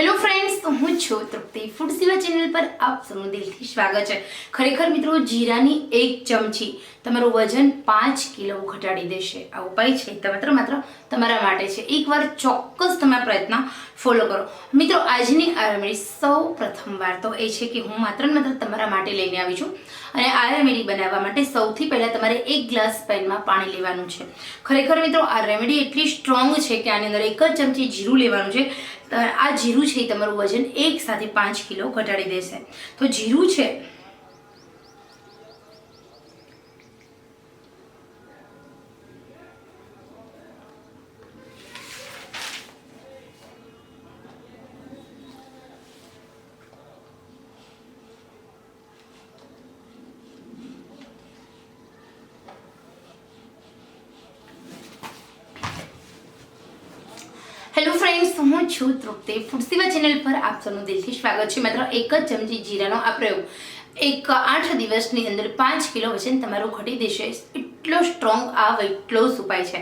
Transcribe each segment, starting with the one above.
Hello friends હું છું તૃપ્તિ. Food સેવા ચેનલ પર આપ સૌનું દિલથી સ્વાગત છે. ખરેખર મિત્રો, જીરાની એક ચમચી તમારું વજન પાંચ કિલો ઘટાડી દેશે. આ ઉપાય છે. તે માત્ર માત્ર તમારા માટે છે. એકવાર ચોક્કસ તમે પ્રયત્ન ફોલો કરો. મિત્રો, આજની આ રેમેડી સૌ પ્રથમ વાર તો એ છે કે હું માત્ર માત્ર તમારા માટે લઈને આવી છું અને આ રેમેડી બનાવવા માટે સૌથી પહેલાં તમારે એક ગ્લાસ પેનમાં પાણી લેવાનું છે. ખરેખર મિત્રો, આ રેમેડી એટલી સ્ટ્રોંગ છે કે આની અંદર એક જ ચમચી જીરું લેવાનું છે. તો આ જીરું છે એ તમારું વજન. એક સાથે પાંચ કિલો ઘટાડી દેશે. તો જીરું છે ફ્રેન્ડ્સ હું છું તૃપ્તિ. ફૂડસીવા ચેનલ પર આપ સૌનું દિલથી સ્વાગત છે. માત્ર, એક જ ચમચી જીરાનો આ પ્રયોગ. એક આઠ દિવસની અંદર પાંચ કિલો વજન તમારું ઘટી દેશે. એટલો સ્ટ્રોંગ આ વેઇટ લોસ ઉપાય છે.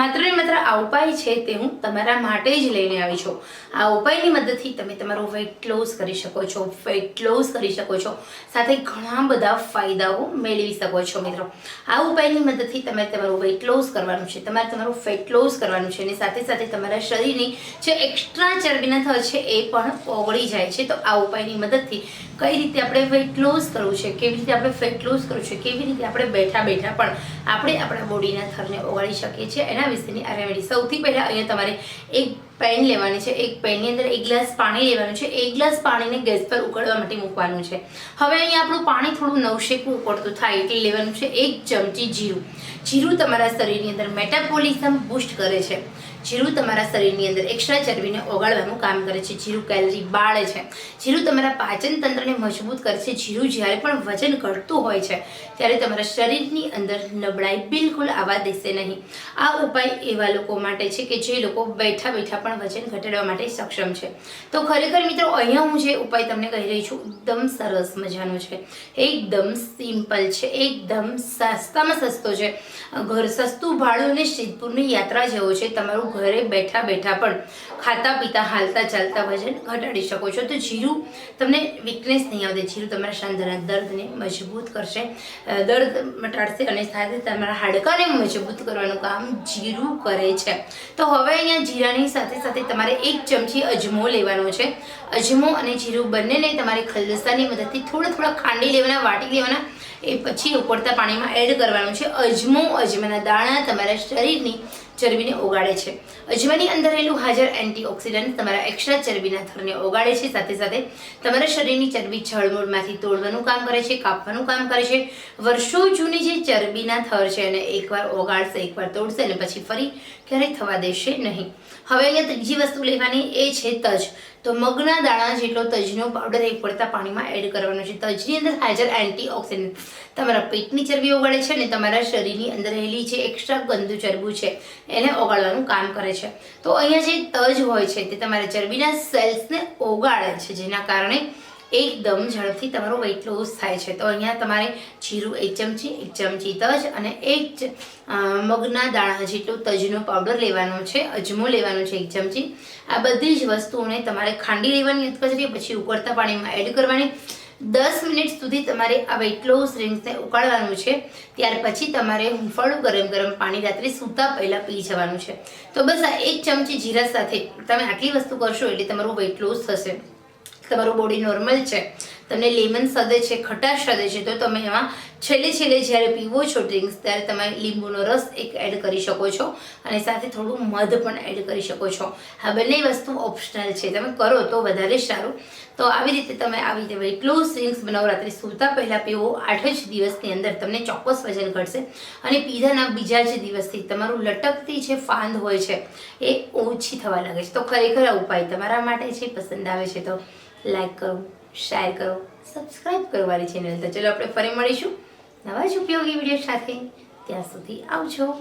માત્ર ને માત્ર આ ઉપાય છે તે હું તમારા માટે જ લઈને આવી છું. આ ઉપાયની મદદથી તમે તમારો વેઇટ લોસ કરી શકો છો વેઇટ લોસ કરી શકો છો. સાથે ઘણા બધા ફાયદાઓ મેળવી શકો છો મિત્રો. આ ઉપાયની મદદથી તમે તમારું વેઇટ લોસ કરવાનું છે, તમારે તમારું ફેટ લોસ કરવાનું છે અને સાથે સાથે તમારા શરીરની જે એક્સ્ટ્રા ચરબીના થર છે એ પણ ઓગળી જાય છે. તો આ ઉપાયની મદદથી કઈ રીતે આપણે વેઇટ લોસ કરવું છે, કેવી રીતે આપણે ફેટ લૂઝ કરવું છે, કેવી રીતે આપણે બેઠા બેઠા પણ આપણે આપણા બોડીના થરને ઓગાળી શકીએ છીએ. એના વિશેની આ રેમેડી સૌથી પહેલાં અહીંયા તમારે એક પેન લેવાની છે, એક પેનની અંદર એક ગ્લાસ પાણી લેવાનું છે, એક ગ્લાસ પાણીને ગેસ પર ઉકળવા માટે મૂકવાનું છે. હવે અહીંયા આપણું પાણી થોડું નવશેકું ઉકળતું થાય એટલે લેવાનું છે એક ચમચી જીરું. જીરું તમારા શરીરની અંદર મેટાબોલિઝમ બૂસ્ટ કરે છે. જીરું તમારા શરીરની અંદર એક્સ્ટ્રા ચરબીને ઓગાળવાનું કામ કરે છે. જીરું કેલરી બાળે છે. જીરું તમારા પાચન તંત્રને મજબૂત કરે છે. જીરું જ્યારે પણ વજન ઘટતું હોય છે, ત્યારે તમારા શરીરની અંદર નબળાઈ બિલકુલ આવવા દેશે નહીં. આ ઉપાય એવા લોકો માટે છે કે જે લોકો બેઠા બેઠા પણ વજન ઘટાડવા માટે સક્ષમ છે. તો ખરેખર મિત્રો, અહીંયા હું જે ઉપાય તમને કહી રહી છું, એકદમ સરસ મજાનો છે. એકદમ સિમ્પલ છે, એકદમ સસ્તામાં સસ્તો છે. ઘર સસ્તું, ભાડું અને સિદ્ધપુરની યાત્રા જેવો છે. તમારું ઘરે બેઠા બેઠા પણ ખાતા પીતા, હાલતા ચાલતા વજન ઘટાડી શકો છો. તો જીરું તમને વીકનેસ નહીં આવે જીરું તમારા સાંધાના દર્દને મજબૂત કરશે. દર્દ મટાડશે અને સાથે તમારા હાડકાને મજબૂત કરવાનું કામ જીરું કરે છે. તો હવે અહીંયા જીરાની સાથે સાથે તમારે એક ચમચી અજમો લેવાનો છે. અજમો અને જીરું બંનેને તમારે ખલદસ્તાની મદદથી થોડા થોડા ખાંડી લેવાના, વાટી લેવાના, એ પછી ઉકળતા પાણીમાં એડ કરવાનું છે. અજમો, અજમાના દાણા તમારા શરીરની ચરબીને ઓગાળે છે. અજમાની અંદર રહેલું હાજર એન્ટીઓક્સિડન્ટ તમારા એક્સ્ટ્રા ચરબીના થરને ઓગાળે છે. સાથે સાથે તમારા શરીરની ચરબી જળમૂળમાંથી તોડવાનું કામ કરે છે, કાપવાનું કામ કરે છે. વર્ષો જૂની જે ચરબીના થર છે એને એકવાર ઓગાળશે, એકવાર તોડશે અને પછી ફરી ક્યારેય થવા દેશે નહીં. હવે અહીંયા ત્રીજી વસ્તુ લેવાની એ છે તજ. તો મગના દાણા જેટલો તજનો પાવડર એક પડતા પાણીમાં એડ કરવાનો છે. તજની અંદર હાજર એન્ટીઓક્સિડન્ટ તમારા પેટની ચરબી ઓગાળે છે અને તમારા શરીરની અંદર રહેલી જે એક્સ્ટ્રા ગંદુ ચરબું છે, એને ઓગાળવાનું કામ કરે છે. તો અહીંયા જે તજ હોય છે તે તમારા ચરબીના સેલ્સને ઓગાળે છે, જેના કારણે એકદમ ઝડપથી તમારો વેઇટ લોસ થાય છે. તો અહીંયા તમારે જીરું એક ચમચી એક ચમચી તજ અને એક મગના દાણા જેટલું તજનો પાવડર લેવાનો છે, અજમો લેવાનો છે એક ચમચી. આ બધી જ વસ્તુઓને તમારે ખાંડી લેવાની કચરી પછી ઉકળતા પાણીમાં એડ કરવાની. દસ મિનિટ સુધી તમારે આ વેઇટ લોસ ડ્રિંક્સને ઉકાળવાનું છે. ત્યાર પછી તમારે હુંફાળું ગરમ ગરમ પાણી રાત્રે સૂતા પહેલાં પી જવાનું છે. તો બસ આ એક ચમચી જીરા સાથે તમે આટલી વસ્તુ કરશો એટલે તમારું વેઇટ લોસ થશે. તમારું બોડી નોર્મલ છે. તમને લેમન સદે છે, ખટાશ સદે છે, તો તમે એમાં છેલ્લે છેલ્લે જ્યારે પીવો છો ડ્રિંક્સ ત્યારે તમે લીંબુનો રસ એક એડ કરી શકો છો અને સાથે થોડું મધ પણ એડ કરી શકો છો. આ બંને વસ્તુ ઓપ્શનલ છે. તમે કરો તો વધારે સારું. તો આવી રીતે તમે આવી રીતે વેઇટ ક્લોઝ ડ્રિંક્સ બનાવો રાત્રે સૂતા પહેલાં પીવો. આઠ જ દિવસની અંદર તમને ચોક્કસ વજન ઘટશે. અને પીધાના બીજા જ દિવસથી તમારું લટકતી જે ફાંદ હોય છે, એ ઓછી થવા લાગે છે. તો ખરેખર ઉપાય તમારા માટે છે, પસંદ આવે છે. તો લાઈક કરો, શેર કરો સબસ્ક્રાઈબ કરો મારી ચેનલ. તો ચલો આપણે ફરી મળીશું નવા જ ઉપયોગી વીડિયો સાથે. ત્યાં સુધી આવજો.